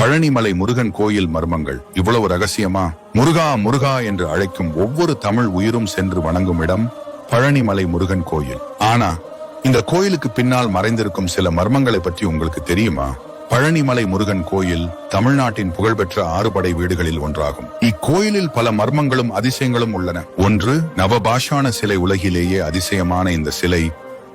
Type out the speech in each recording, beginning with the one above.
பழனிமலை முருகன் கோயில் மர்மங்கள். இவ்வளவு ரகசியமா? முருகா முருகா என்று அழைக்கும் ஒவ்வொரு தமிழ் உயிரும் சென்று வணங்கும் இடம் பழனிமலை முருகன் கோயில். ஆனா இந்த கோயிலுக்கு பின்னால் மறைந்திருக்கும் சில மர்மங்களை பற்றி உங்களுக்கு தெரியுமா? பழனிமலை முருகன் கோயில் தமிழ்நாட்டின் புகழ்பெற்ற ஆறுபடை வீடுகளில் ஒன்றாகும். இக்கோயிலில் பல மர்மங்களும் அதிசயங்களும் உள்ளன. ஒன்று நவபாஷான சிலை உலகிலேயே அதிசயமான இந்த சிலை.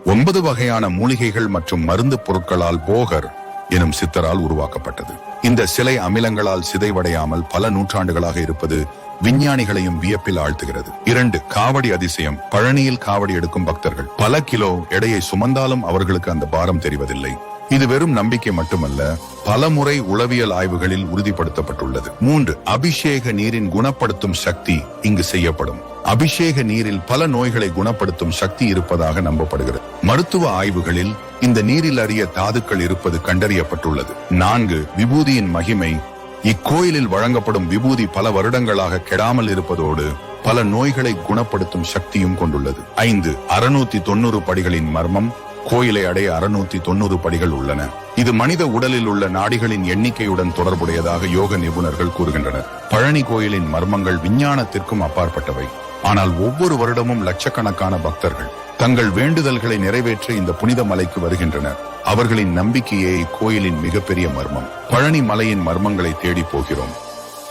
ஒன்பது வகையான மூலிகைகள் மற்றும் மருந்து பொருட்களால் போகர். எனும் சித்தரால் உருவாக்கப்பட்டது. இந்த சிலை அமிலங்களால் சிதைவடையாமல் பல நூற்றாண்டுகளாக இருப்பது விஞ்ஞானிகளையும் வியப்பில் ஆழ்த்துகிறது. இரண்டு காவடி அதிசயம். பழனியில் காவடி எடுக்கும் பக்தர்கள். பல கிலோ எடையை சுமந்தாலும் அவர்களுக்கு அந்த பாரம் தெரிவதில்லை. இது வெறும் நம்பிக்கை மட்டுமல்ல பல முறை உளவியல் ஆய்வுகளில் உறுதிப்படுத்தப்பட்டுள்ளது. மூன்று அபிஷேக நீரின் குணப்படுத்தும் சக்தி இங்கு செய்யப்படும். அபிஷேக நீரில் பல நோய்களை குணப்படுத்தும் சக்தி இருப்பதாக நம்பப்படுகிறது. மருத்துவ ஆய்வுகளில் இந்த நீரில் அறிய தாதுக்கள் இருப்பது கண்டறியப்பட்டுள்ளது. நான்கு விபூதியின் மகிமை. இக்கோயிலில் வழங்கப்படும் விபூதி பல வருடங்களாக கெடாமல் இருப்பதோடு பல நோய்களை குணப்படுத்தும் சக்தியும் கொண்டுள்ளது. ஐந்து அறுநூத்தி தொண்ணூறு படிகளின் மர்மம். கோயிலை அடைய அறுநூத்தி தொண்ணூறு படிகள் உள்ளன. இது மனித உடலில் உள்ள நாடிகளின் எண்ணிக்கையுடன் தொடர்புடையதாக யோக நிபுணர்கள் கூறுகின்றனர். பழனி கோயிலின் மர்மங்கள் விஞ்ஞானத்திற்கும் அப்பாற்பட்டவை. ஆனால் ஒவ்வொரு வருடமும் லட்சக்கணக்கான பக்தர்கள் தங்கள் வேண்டுதல்களை நிறைவேற்ற இந்த புனித மலைக்கு வருகின்றனர். அவர்களின் நம்பிக்கையே இக்கோயிலின் மிகப்பெரிய மர்மம். பழனி மலையின் மர்மங்களை தேடி போகிறோம்.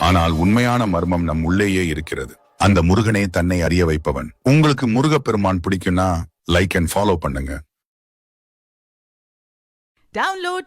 ஆனால் உண்மையான மர்மம் நம் உள்ளேயே இருக்கிறது. அந்த முருகனே தன்னை அறிய வைப்பவன். உங்களுக்கு முருகப்பெருமான் பிடிக்கும்னா லைக் அண்ட் ஃபாலோ பண்ணுங்க. Download